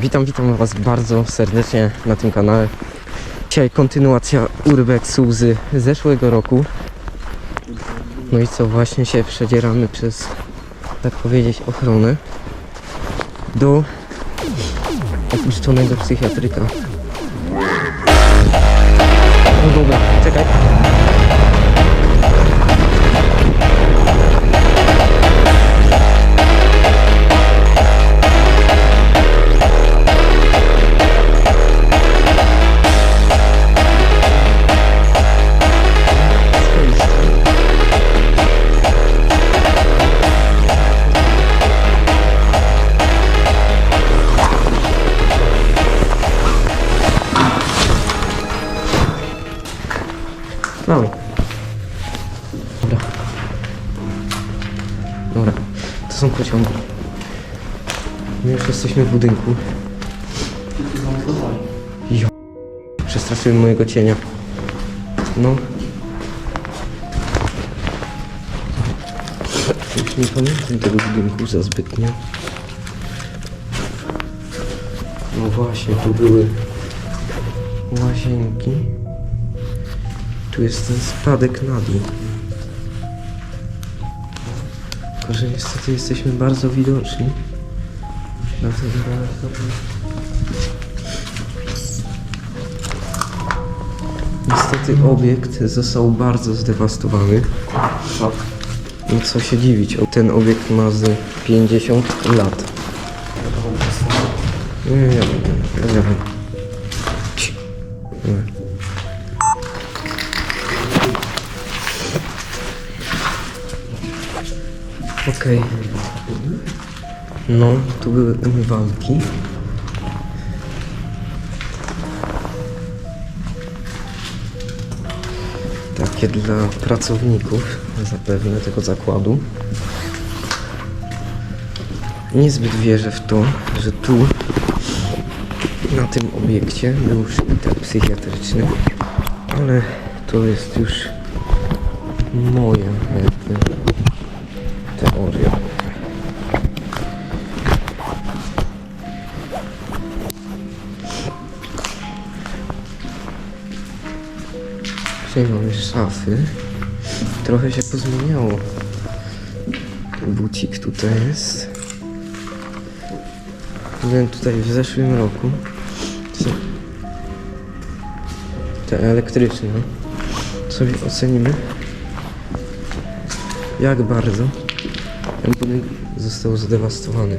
Witam, witam Was bardzo serdecznie na tym kanale. Dzisiaj kontynuacja urbexu z zeszłego roku. No i co, właśnie się przedzieramy przez, tak powiedzieć, ochronę do opuszczonego psychiatryka. Dobra. To są pociągi. My już jesteśmy w budynku. Jo. Przestraszyłem mojego cienia. No. Już nie pamiętam tego budynku za zbytnio. No właśnie, tu były łazienki. Tu jest ten spadek na dół. Tylko, że niestety jesteśmy bardzo widoczni. Niestety obiekt został bardzo zdewastowany. No co się dziwić, ten obiekt ma z 50 lat. Nie, nie, nie, nie, nie. Okej. No, tu były umywalki. Takie dla pracowników, zapewne tego zakładu. Niezbyt wierzę w to, że tu, na tym obiekcie, był szpital psychiatryczny, ale to jest już moja jakby Tutaj mamy szafy. Trochę się pozmieniało. Bucik tutaj jest. Byłem tutaj w zeszłym roku. Te elektryczne. Sobie ocenimy. Jak bardzo ten budynek został zdewastowany.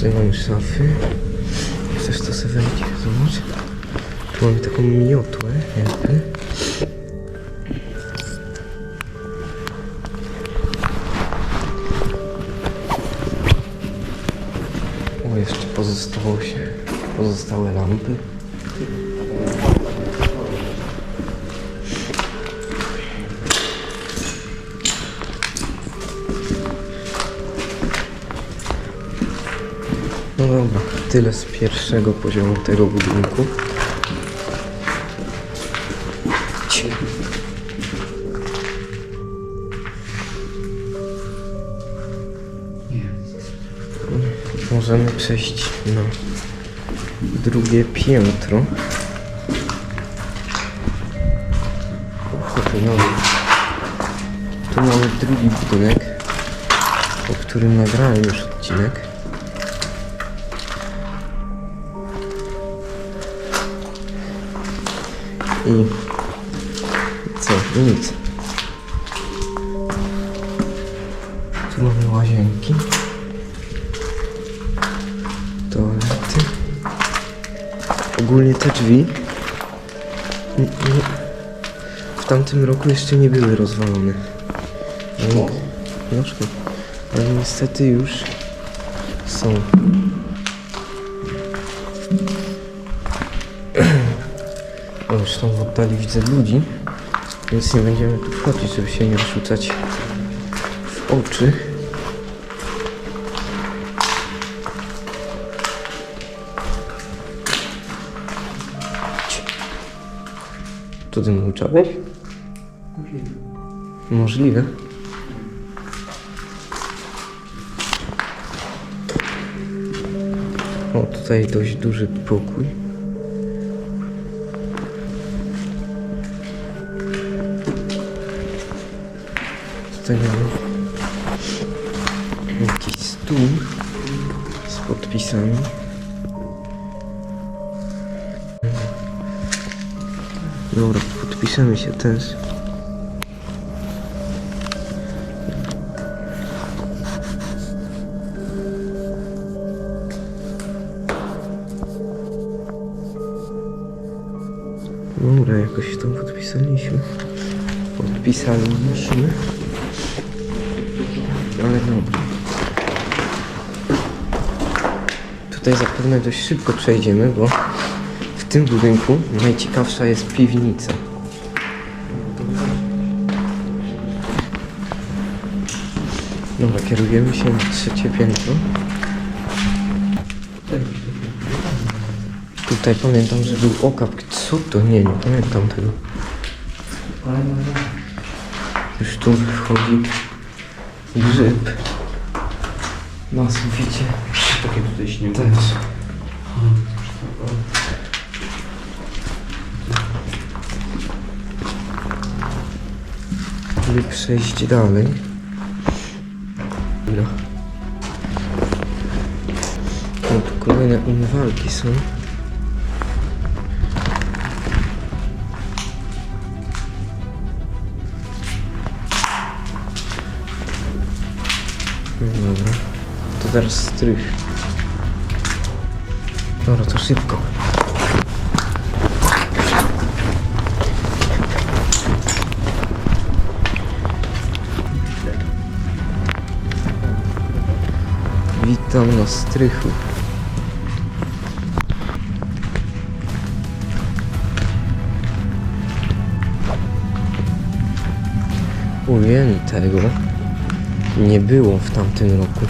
Tutaj mamy szafy. Chcesz to sobie wejść? Zobacz. Tu mamy taką miotłę jakby. O, jeszcze pozostało się pozostałe lampy. Tyle z pierwszego poziomu tego budynku. Możemy przejść na drugie piętro. Mamy, tu mamy drugi budynek, o którym nagrałem już odcinek. I co? I nic. Tu mamy łazienki. Toalety. Ogólnie te drzwi nie, nie, w tamtym roku jeszcze nie były rozwalone. No, no. Ale niestety już są. Już w oddali widzę ludzi, więc nie będziemy tu wchodzić, żeby się nie rzucać w oczy. Co ty nauczałeś? Możliwe. O, tutaj dość duży pokój. Mamy jakiś stół z podpisami. Dobra, podpiszemy się też. Dobra, jakoś tam podpisaliśmy. Podpisaliśmy. Tutaj zapewne dość szybko przejdziemy, bo w tym budynku najciekawsza jest piwnica. Dobra, kierujemy się na trzecie piętro. Tutaj pamiętam, że był okap. Co to? Nie, nie pamiętam tego. Już tu wchodzi grzyb. Na suficie Takie tutaj śniegu. też. Żeby przejść dalej. No. O, tu kolejne umywalki są. No dobra. To teraz strych. Dobra, to szybko. Witam na strychu. Ujętego nie było w tamtym roku.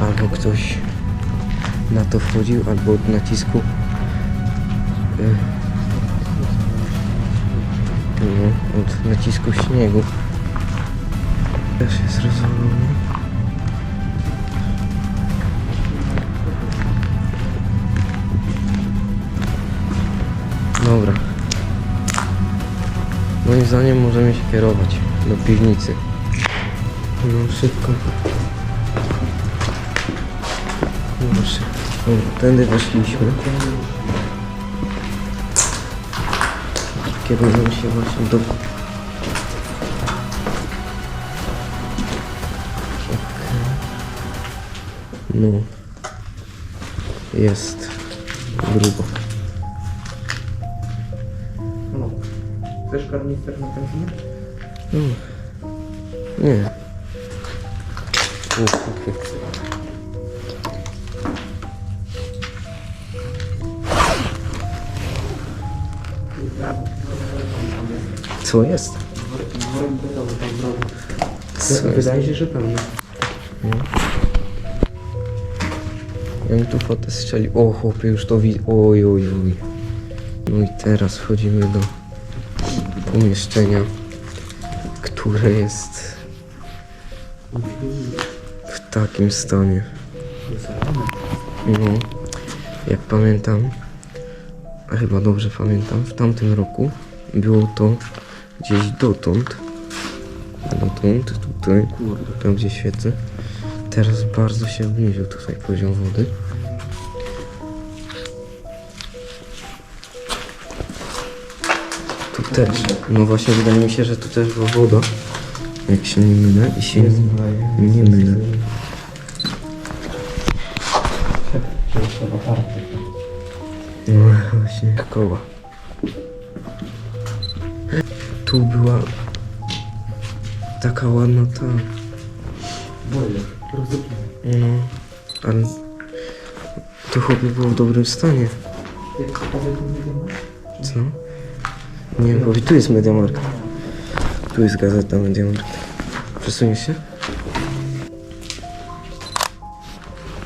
Albo ktoś na to wchodził, albo od nacisku no, od nacisku śniegu też jest rozwalony. Dobra. Moim zdaniem możemy się kierować do piwnicy. No szybko. No szybko. Dobra, tędy weszliśmy. Kierujemy się właśnie do... No. Jest grubo. No. Chcesz karnister na kantynie? No. Nie. O, okej. Co jest? Co jest? Wydaje się, że pewnie. Ja bym tu fotę strzelił. O, chłopie, już to widzę. Oj, oj, oj. No i teraz wchodzimy do pomieszczenia, które jest w takim stanie. No, jak pamiętam, a chyba dobrze pamiętam, w tamtym roku było to gdzieś dotąd. Dotąd, tutaj, tam gdzie świecę. Teraz bardzo się obniżył tutaj poziom wody. Tu też. No właśnie wydaje mi się, że tu też była woda. Jak się nie mylę i się nie, nie mylę. No właśnie, koła. Tu była taka ładna ta. Boiler. No, ale to chłopie było w dobrym stanie. Jak wiem. Co? Nie wiem, tu jest Mediamarkt. Tu jest gazeta Mediamarkt. Przesuniesz się?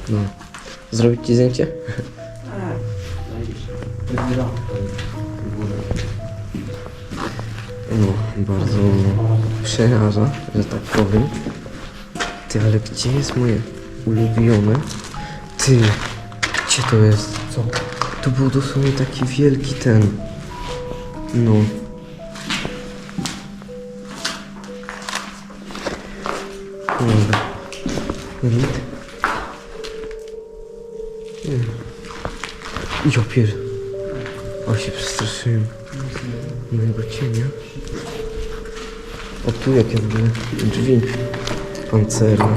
No. Zrobić ci zdjęcie? No, bardzo przeraża, że tak powiem. Ty, ale gdzie jest moje ulubione? Ty, gdzie to jest? Co? To był dosłownie taki wielki ten. No. Dobra. Git. Nie. Ja pier... O, się przestraszyłem. Mojego cienia. O, tu jakie w drzwi pancerne.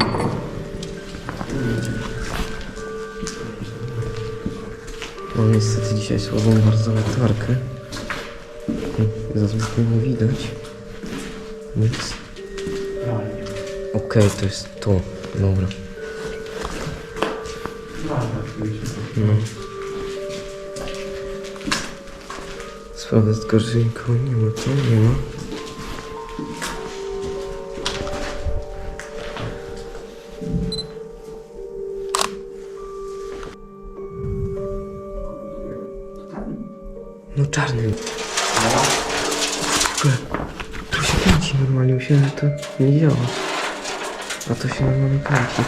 Mam niestety dzisiaj słabą bardzo latarkę. Za zbytnio nie widać. Nic. Okej, to jest to. Dobra. No. Tylko, że nikogo nie ma. Tu nie ma. No czarny. To się kręci normalnie. Myślałem, to nie działa. A to się normalnie kręci.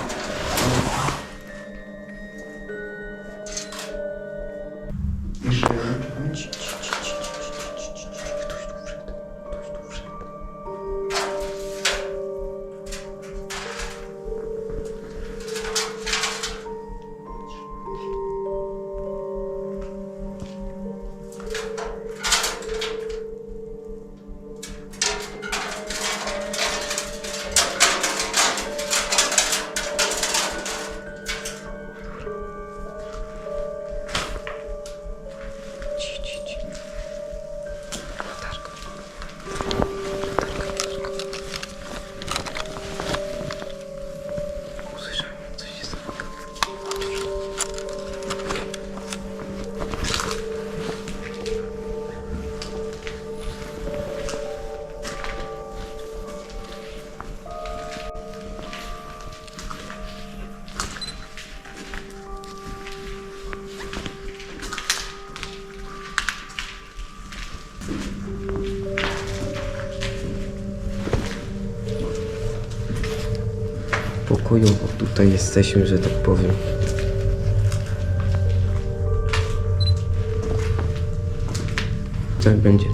Pokojowo tutaj jesteśmy, że tak powiem. Tak będzie.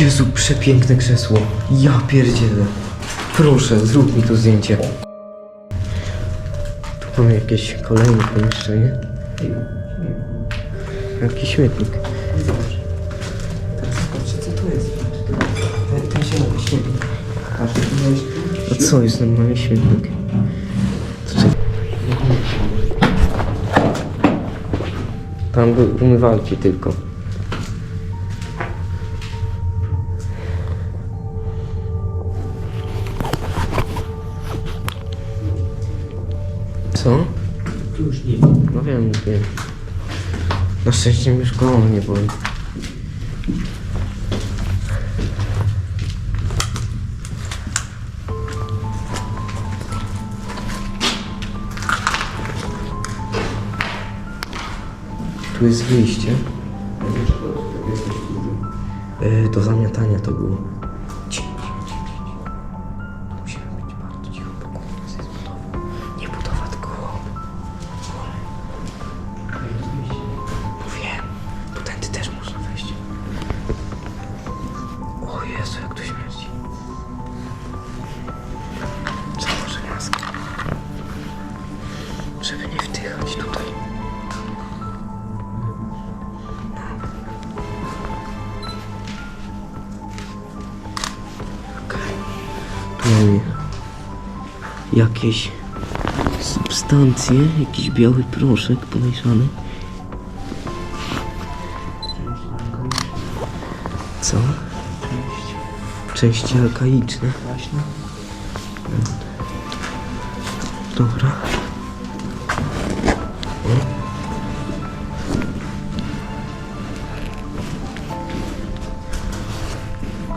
Jezu, przepiękne krzesło. Ja pierdzielę. Proszę, zrób mi tu zdjęcie. Tu mamy jakieś kolejne pomieszczenie. Jakiś śmietnik. Co jest normalnie śmietnik? Tam były umywalki tylko. Co? Tu już nie ma. No wiem, wiem. Na szczęście kolana nie boli. Tu jest wyjście. Yy, do zamiatania to było. Mamy jakieś substancje, jakiś biały proszek pomieszany. Co? Części alkaiczne. Właśnie. Dobra.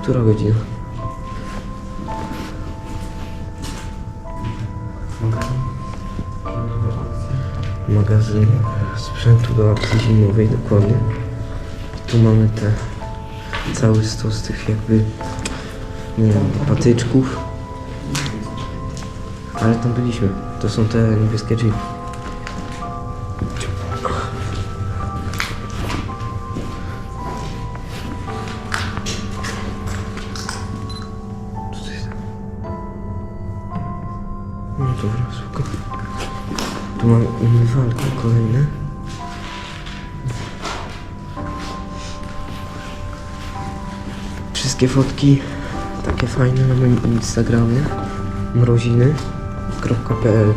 Która godzina? Magazyn sprzętu do akcji zimowej, dokładnie. Tu mamy te cały stos tych jakby nie wiem, patyczków. Ale tam byliśmy. To są te niebieskie drzwi. Spoko. Tu mam umywalki kolejne. Wszystkie fotki takie fajne na moim Instagramie mroziny.pl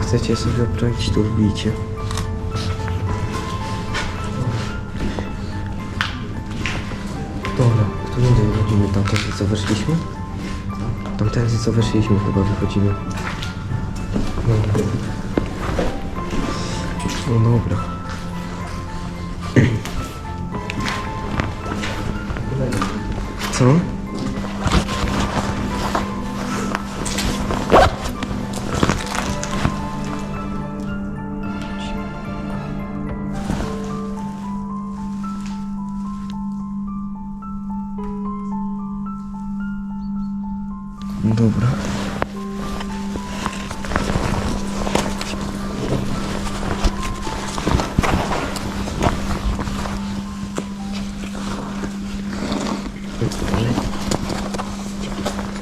Chcecie sobie obczaić, to wbijcie. Dobra, którędy wychodzimy? Tamtędy co weszliśmy? Tamtędy co weszliśmy chyba wychodzimy. Dobra. No dobra. Co?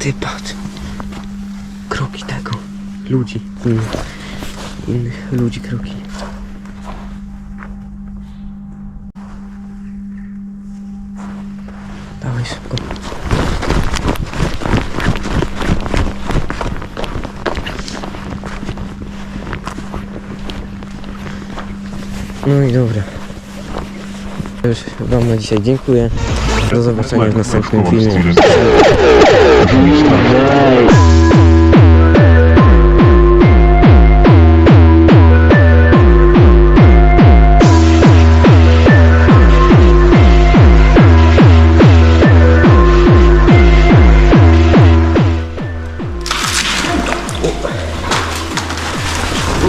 Ty patrz. Kroki tego. Ludzi. Innych, innych ludzi kroki. Dawaj szybko. No i dobra. Już Wam na dzisiaj dziękuję. Do zobaczenia w następnym filmie.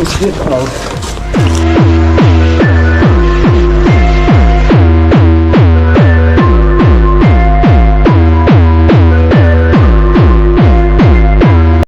Uśpiewał.